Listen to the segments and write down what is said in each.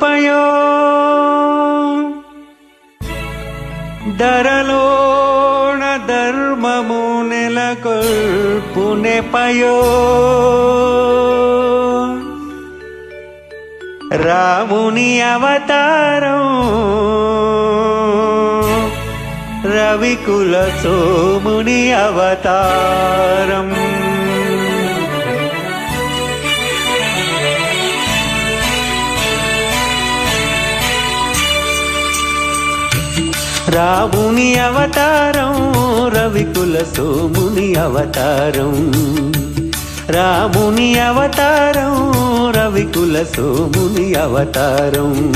కృపయో. ధరలోణ ధర్మము నెలకొల్పు నెపయో రాముని అవతారం రవికుల సోముని అవతారం. రాముని అవతారం రవికుల సోముని అవతారం. రాముని అవతారం రవికుల సోముని అవతారం.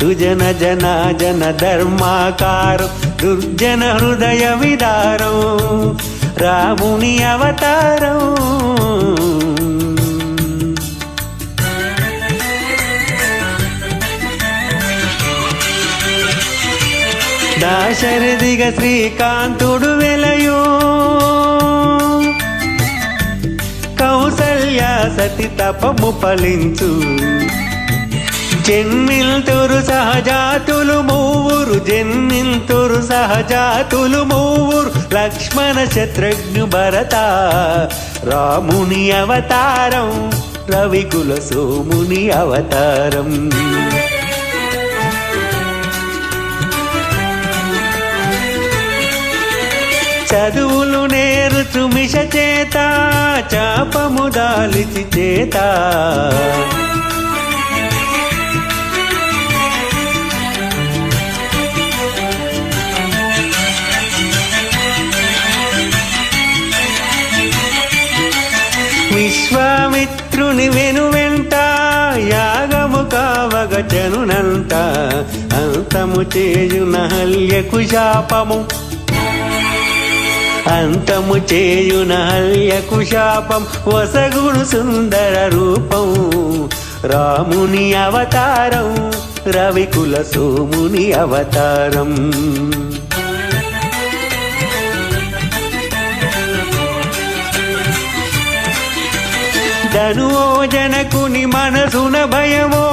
సుజన జన జన ధర్మాకారం దుర్జన హృదయ విదారం. రాముని అవతారం దాశరథిగ శ్రీకాంతుడు వెలయో. కౌసల్య సతి తపము ఫలించు. జన్మిల్తురు సహజాతులు మూవురు జన్మిల్తురు సహజాతులు మూవురు. లక్ష్మణ శత్రుఘ్ను భరత రాముని అవతారం రవికుల సోముని అవతారం. చదువులు నేర్చు మిష చేత చాపము దాలిచి చేత. విశ్వామిత్రుని వెనువెంట యాగము కావగ జనునంట. అంతము చేయున హల్యకు శాపము. అంతము చేయున హల్యకు శాపం వసగుడు సుందర రూపం. రాముని అవతారం రవికుల సోముని అవతారం. ధనువోజనకుని మనసున భయమో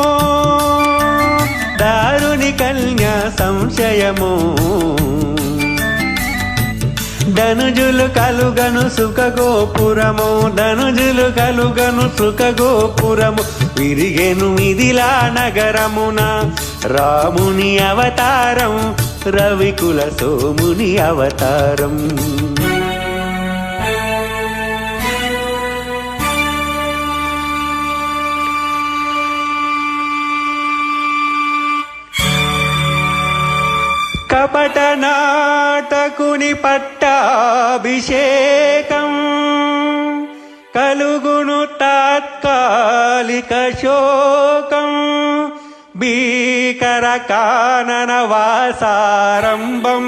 దారుని కన్యా సంశయమో. ధనుజులు కలుగను సుఖ గోపురము ధనుజులు కలుగను సుఖ గోపురము విరిగెను మిదిలా నగరమున రాముని అవతారం రవికుల సోముని అవతారం. కపట నాటకుని అభిషేకం కలుగును తాత్కాలిక శోకం భీకర కానన వాసారంభం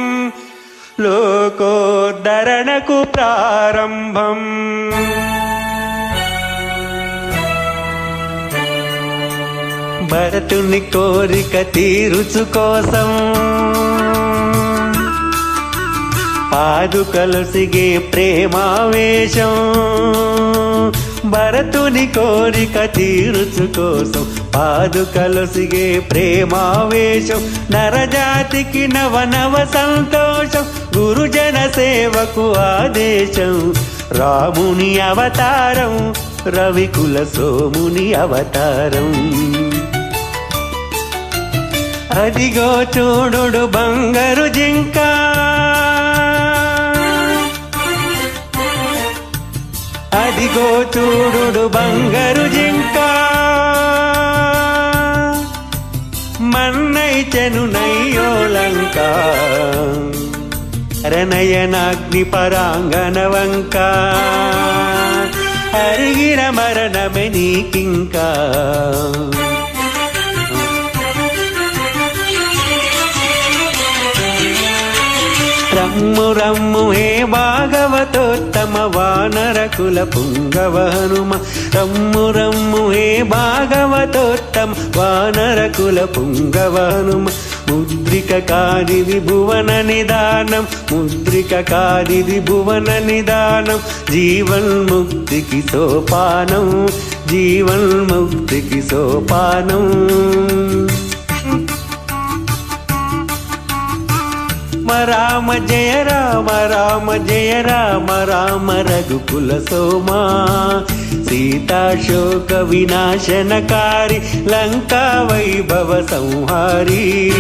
లోకోద్ధరణకు ప్రారంభం. భరతుని కోరిక తీరుచు కోసం పాదుకలు సిగే ప్రేమావేశం. భరతుని కోరిక తీరుచు కోసం పాదుకలు సిగే ప్రేమావేశం. నరజాతికి నవ నవ సంతోషం గురుజన సేవకు ఆదేశం. రాముని అవతారం రవికుల సోముని అవతారం. అదిగో చూడు బంగారు జింక ఇదిగో చూడు బంగారు జింక. మన్నైచెను నయ్యోలంక రణయనాగ్ని పరాంగన వంక అరిగిన మరణమే నీకింకా. రమ్ము రమ్ము హే భాగవతోత్తమ వానరకుల పుంగవ హనుమ. రమ్ము రమ్ము హే భాగవతోత్తమ వానరకుల పుంగవ హనుమ. ముద్రిక కాదిది భువన నిదానం ముద్రిక కాదిది భువన నిదానం. జీవన్ ముక్తికి సోపానం జీవన్ ముక్తికి సోపానం. రామ జయ రామ రామ జయ రామ రామ రఘుకుల సోమా. సీతాశోక వినాశనకారి లంకా వైభవ సంహారీ.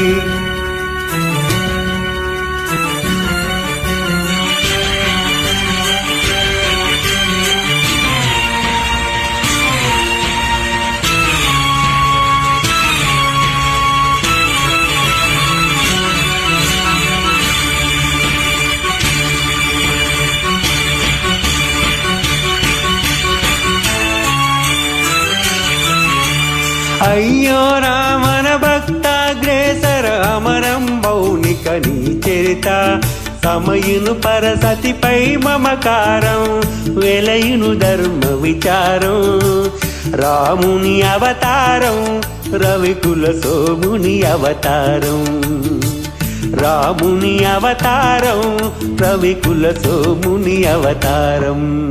అయ్యో రామన భక్తాగ్రేసర అమరం మౌనిక నీ చరిత. సమయును పరసతిపై మమకారం వెలయును ధర్మ విచారం. రాముని అవతారం రవికుల సోముని అవతారం. రాముని అవతారం రవికుల సోముని అవతారం.